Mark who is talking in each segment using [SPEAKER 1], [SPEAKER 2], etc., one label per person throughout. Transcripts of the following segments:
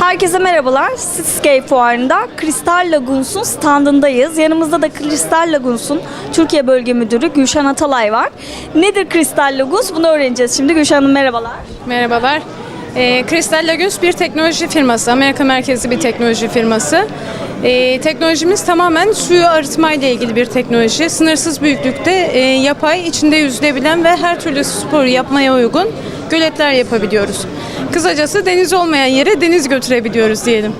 [SPEAKER 1] Herkese merhabalar. Cityscape Fuarı'nda Kristal Laguns'un standındayız. Yanımızda da Kristal Laguns'un Türkiye Bölge Müdürü Gülşen Atalay var. Nedir Kristal Laguns? Bunu öğreneceğiz şimdi. Gülşen Hanım merhabalar.
[SPEAKER 2] Merhabalar. Ee, Crystal Laguns bir teknoloji firması, Amerika merkezli bir teknoloji firması. Ee, teknolojimiz tamamen suyu arıtma ile ilgili bir teknoloji. Sınırsız büyüklükte e, yapay, içinde yüzülebilen ve her türlü sporu yapmaya uygun göletler yapabiliyoruz. Kısacası deniz olmayan yere deniz götürebiliyoruz diyelim.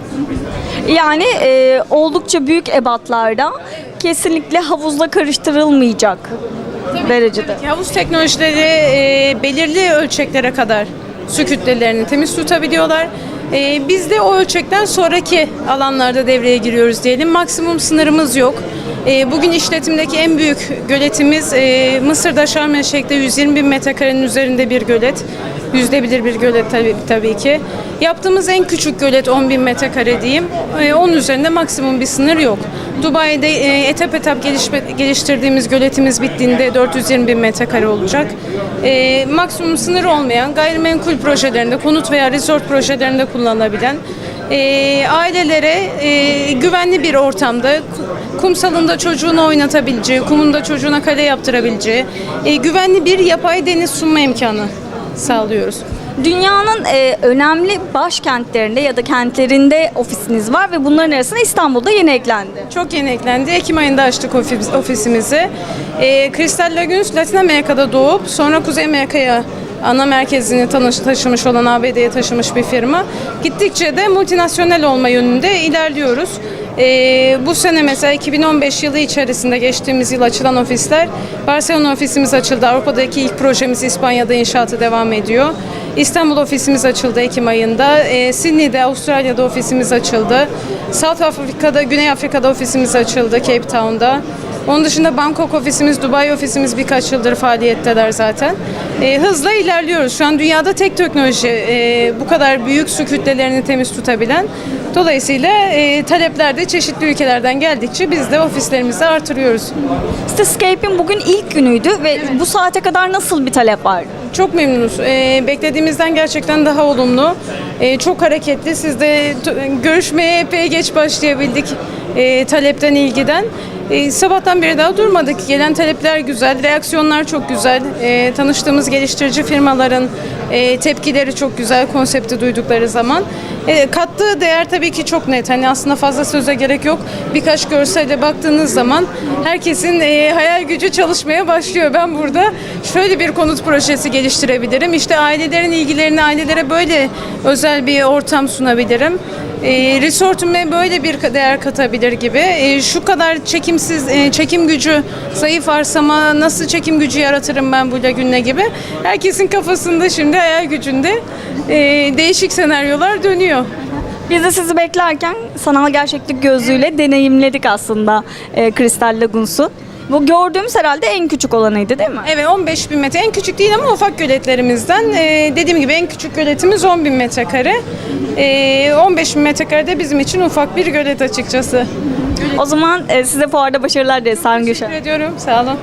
[SPEAKER 1] Yani e, oldukça büyük ebatlarda kesinlikle havuzla karıştırılmayacak derecede.
[SPEAKER 2] Havuz teknolojileri e, belirli ölçeklere kadar su kütlelerini temiz tutabiliyorlar. E, biz de o ölçekten sonraki alanlarda devreye giriyoruz diyelim. Maksimum sınırımız yok. E, bugün işletimdeki en büyük göletimiz e, Mısır'da Şarm El Şeyh'te 120 bin metrekarenin üzerinde bir gölet. Yüzdebilir bir gölet tabii, tabii ki. Yaptığımız en küçük gölet 10 bin metrekare diyeyim. E, onun üzerinde maksimum bir sınır yok. Dubai'de e, etap etap gelişme, geliştirdiğimiz göletimiz bittiğinde 420 bin metrekare olacak. E, maksimum sınır olmayan gayrimenkul projelerinde, konut veya resort projelerinde kullanılabilen e, ailelere e, güvenli bir ortamda ku- kumsalında çocuğunu oynatabileceği, kumunda çocuğuna kale yaptırabileceği e, güvenli bir yapay deniz sunma imkanı sağlıyoruz.
[SPEAKER 1] Dünyanın e, önemli başkentlerinde ya da kentlerinde ofisiniz var ve bunların arasında İstanbul'da yeni eklendi.
[SPEAKER 2] Çok yeni eklendi. Ekim ayında açtık ofis, ofisimizi. Ee, Crystal Laguns Latin Amerika'da doğup sonra Kuzey Amerika'ya ana merkezini tanış, taşımış olan ABD'ye taşımış bir firma. Gittikçe de multinasyonel olma yönünde ilerliyoruz. Ee, bu sene mesela 2015 yılı içerisinde geçtiğimiz yıl açılan ofisler Barcelona ofisimiz açıldı. Avrupa'daki ilk projemiz İspanya'da inşaatı devam ediyor. İstanbul ofisimiz açıldı Ekim ayında. Ee, Sydney'de, Avustralya'da ofisimiz açıldı. South Afrika'da, Güney Afrika'da ofisimiz açıldı Cape Town'da. Onun dışında Bangkok ofisimiz, Dubai ofisimiz birkaç yıldır faaliyetteler zaten. Ee, hızla ilerliyoruz. Şu an dünyada tek teknoloji e, bu kadar büyük su kütlelerini temiz tutabilen. Dolayısıyla e, talepler de çeşitli ülkelerden geldikçe biz de ofislerimizi artırıyoruz.
[SPEAKER 1] Cityscape'in bugün ilk günüydü ve bu saate kadar nasıl bir talep vardı?
[SPEAKER 2] Çok memnunuz. Ee, beklediğimizden gerçekten daha olumlu. Ee, çok hareketli. Siz de görüşmeye epey geç başlayabildik e, talepten, ilgiden. Ee, sabahtan beri daha durmadık. Gelen talepler güzel, reaksiyonlar çok güzel. Ee, tanıştığımız geliştirici firmaların e, tepkileri çok güzel konsepti duydukları zaman. E, kattığı değer tabii ki çok net. Hani aslında fazla söze gerek yok. Birkaç görselde baktığınız zaman herkesin e, hayal gücü çalışmaya başlıyor. Ben burada şöyle bir konut projesi geliştirebilirim. İşte ailelerin ilgilerini ailelere böyle özel bir ortam sunabilirim. E, resortüme böyle bir değer katabilir gibi. E, şu kadar çekimsiz, e, çekim gücü zayıf arsama nasıl çekim gücü yaratırım ben bu lagünle gibi. Herkesin kafasında şimdi hayal gücünde e, değişik senaryolar dönüyor.
[SPEAKER 1] Biz de sizi beklerken sanal gerçeklik gözlüğüyle deneyimledik aslında e, Kristal Laguns'u. Bu gördüğümüz herhalde en küçük olanıydı değil mi?
[SPEAKER 2] Evet 15 bin metre en küçük değil ama ufak göletlerimizden. E, dediğim gibi en küçük göletimiz 10 bin metrekare. E, 15 bin metrekare de bizim için ufak bir gölet açıkçası.
[SPEAKER 1] O zaman e, size fuarda başarılar dileriz Sayın Gülşen.
[SPEAKER 2] Teşekkür ediyorum. Sağ olun.